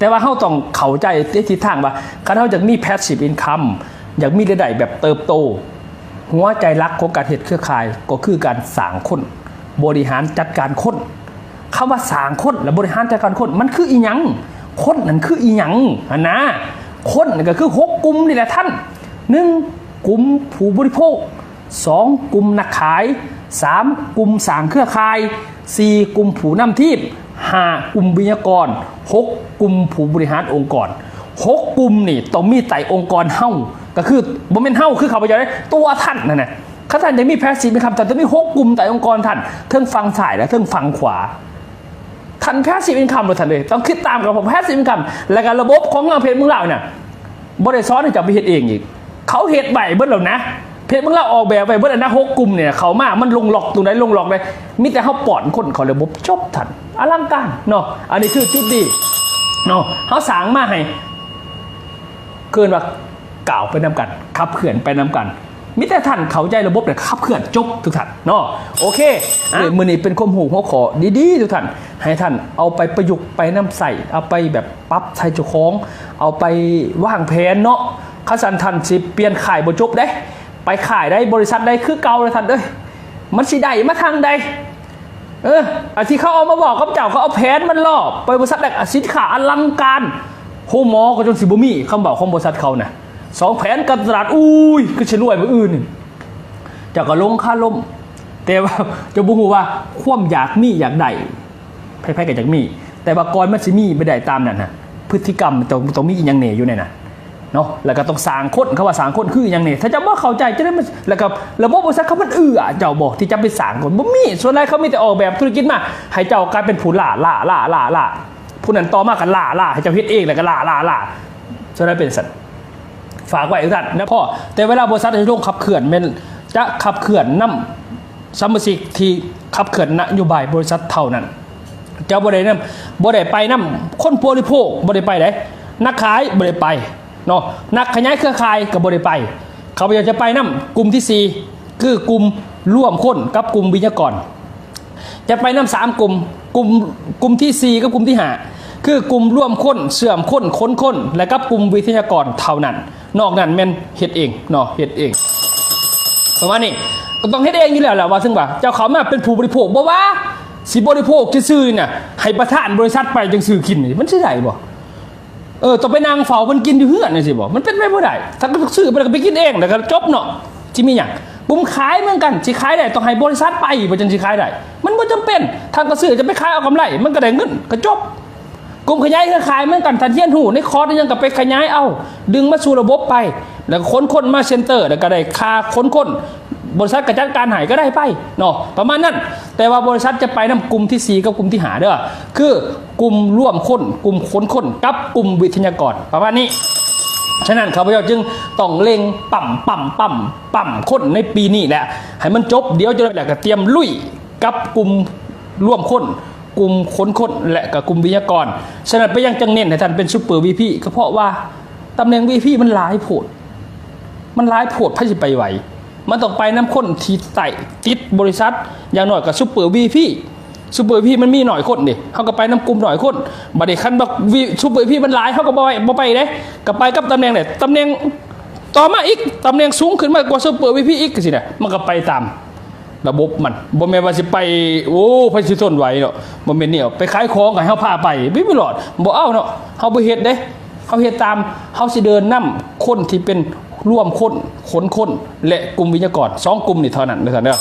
แต่ว่าเขาต้องเข้าใจทิศทางว่าคันเขาอยากมี passive income อยากมีรายได้แบบเติบโต หัวใจรักของการเหตุเครือข่ายก็คือการสร้างคนบริหารจัดการคนคำว่าสร้างคนและบริหารจัดการคนมันคืออีหยังคนนั่นคืออีหยังนะคนนั่นก็คือหกกลุ่มนี่แหละท่านหนึ่งกลุ่มผู้บริโภคสองกลุ่มนักขายสามกลุ่มสางเครือข่ายสี่กลุ่มผู้นำทีม ห้ากลุ่มวิทยากรหกกลุ่มผู้บริหารองค์กรหกกลุ่มนี่ต้องมีไต่องค์กรเฮ้าก็คือบ่เป็นเฮ้าคือเขาไปจะได้ตัวท่านนั่นนะข้าท่านจะมีแพสซีฟนะครับแต่จะมีหกกลุ่มไต่องค์กรท่านเทิงฟังซ้ายและเทิงฟังขวาทันแพสซีฟอินคัมเลยทันเลยต้องคิดตามกับผมแพสซีฟอินคัมและการระบบของงานเพจมืองเราเนี่ยบริษัทจะไปเฮ็ดเองอีก เขาเฮ็ดใบเบิ้ลแล้วนะ เพจเมืองเราออกแบบไปเบิ้ลนะหกกลุ่มเนี่ยเขามามันลงหลอกตรงไหนลงหลอกเลยมีแต่เขาปอดคนเขาระบบจบทันอลังการเนาะอันนี้คือจุดดีเนาะเขาสร้างมาให้เกินว่ากล่าวไปนำกันขับเขื่อนไปนำกันมิแต่ท่านเข้าใจระบบแต่ขับเขื่อนจบทุกท่านเนาะโอเคอะมือนี้เป็นความหูหัวขอดีๆทุกท่าน ให้ท่านเอาไปประยุกต์ไปน้ำใส่เอาไปแบบปรับใช้เจ้าของ เอาไปว่างแผนเนาะข้าสันทันสิเปลี่ยนขายบ่จบได้ ไปขายได้บริษัทได้คือเก่าเลยท่านเอ้ยมันสิได้มาทางใดเอออาที่เขาเอามาบอกกับเจ้าเขาเอาแผนมันล่อไปบริษัทแรกสินค้าอลังการโฮมอก็จนสิบมีคำบอกของบริษัทเขาน่ะสองแผนกับตลาดอุ้ยก็ชรวยมืออื่นเจ้าก็ลงค่าล่มแต่ว่าเจะบุหูว่าความอยากมีอยากได้ไพ่ๆกับอยากมี แต่ว่าก่อนมันสิมีไม่ได้ตามนั่นนะพฤติกรรมมันต้องต้องมีอย่างเหน่อยู่ในนั้น เนาะแล้วก็ต้องสางคนเขาว่าสางคนคืออย่างนี้ถ้าจะว่เข้าใจจะได้มันแล้วก็ระบบบริษัทเขามันเอื้อเจ้าบอกที่จะไปสางคนบ่มีส่วนใหญ่เขามีแต่ออกแบบธุรกิจมาให้เจ้ากลายเป็นผู้ล่าล่าล่าล่าล่าผู้นั้นต่อมากันล่าล่าให้เจ้าเฮ็ดเองแล้วก็ล่าล่าล่าส่วนนั้นเป็นสัตว์ฝากไว้ทุกท่านนะพ่อแต่เวลาบริษัทจะลงขับเขื่อนมันจะขับเขื่อนน้ำซัมเมอร์ซิกที่ขับเขื่อนนโยบายบริษัทเท่านั้นเจ้าบ่ได้นำบ่ได้ไปนำคนบริโภคบ่ได้ไปไหนนักขายบ่ได้ไป เนาะนักขยายเครือข่ายก็บ่ได้ไป เขาอยากจะไปนำกลุ่มที่สี่คือกลุ่มร่วมคนกับกลุ่มวิทยากร จะไปนำสามกลุ่มกลุ่มกลุ่มที่สี่กับกลุ่มที่ห้าคือกลุ่มร่วมคนเสื่อมคนค้นคนและกับกลุ่มวิทยากรเท่านั้น นอกนั้นแม่นเฮ็ดเองเนาะเฮ็ดเองประมาณนี้ก็ต้องเฮ็ดเองอยู่แล้วแหละว่าซึ่งว่าเจ้าเขามาเป็นผู้บริโภคบ่ว่าสิบริโภคจะซื้อเนี่ยให้ประธานบริษัทไปจังซื้อกิน มันสิได้บ่ เออต้องไปนางเฝ้ามันกินอยู่เฮือนนี่สิบ่มันเป็นไปบ่ได้ถ้าก็ซื้อไปแล้วก็ไปกินเองแล้วก็จบเนาะสิมีหยังบุ้มขายเหมือนกันสิขายได้ต้องให้บริษัทไปบ่จังสิขายได้มันบ่จำเป็นทางก็ซื้อจะไปขายเอากำไร มันก็ได้เงินก็จบกลุ่มขยายเครือข่ายเหมือนกันทันเทียนหูในคอร์สยังกับไปขยายเอา ดึงมาสู่ระบบไป แล้วค้นคนมาเซ็นเตอร์ แล้วก็ได้ค่าค้นคนบริษัทกระจัดการหายก็ได้ไปเนาะประมาณนั้น แต่ว่าบริษัทจะไปนำกลุ่มที่ 4 กับกลุ่มที่หาเด้อคือกลุ่มร่วมคนกลุ่มค้นคนกับกลุ่มวิทยากรประมาณนี้ฉะนั้นข้าพเจ้าจึงต้องเล็งปั่มปั่มปั่มปั่มคนในปีนี้แหละ ให้มันจบเดี๋ยวจะได้แล้วก็เตรียมลุยกับกลุ่มร่วมคนกลุ่มค้นคนและกับกลุ่มวิทยากรฉะนั้นไปยังจังเน้นให้ท่านเป็นซูเปอร์วีพีก็เพราะว่าตำแหน่งวีพีมันหลายโผดมันร้ายโผดพระสิไปไหว มันต้องไปน้ำข้นทีไต่ติดบริษัท อย่างหน่อยกับซูเปอร์วีพี่ซูเปอร์พี่มันมีหน่อยคนดิเขาก็ไปน้ำกลุ่มหน่อยคนบัดนี้คันบักวีซูเปอร์พี่มันหลายเขาก็บ่ไปบ่ไปเด้ก็ไปกับตำแหน่งไหนตำแหน่งต่อมาอีกตำแหน่งสูงขึ้นมากกว่าซูเปอร์วีพี่อีกสิเนี่ยมันก็ไปตามระบบมันบ่แม่ว่าสิไปโอ้พระสิทนไหวเนาะบ่แม่นเนี่ยไปขายของให้เฮาพาไปไม่มีหลอดบ่เอาเนาะเฮาบ่เฮ็ดเด้เฮาเฮ็ดตามเฮาสิเดินนํคนที่เป็น ร่วมค้นขนค้นและกลุ่มวิทยากรสองกลุ่มนี่เท่านั้นเด้อท่านเด้อ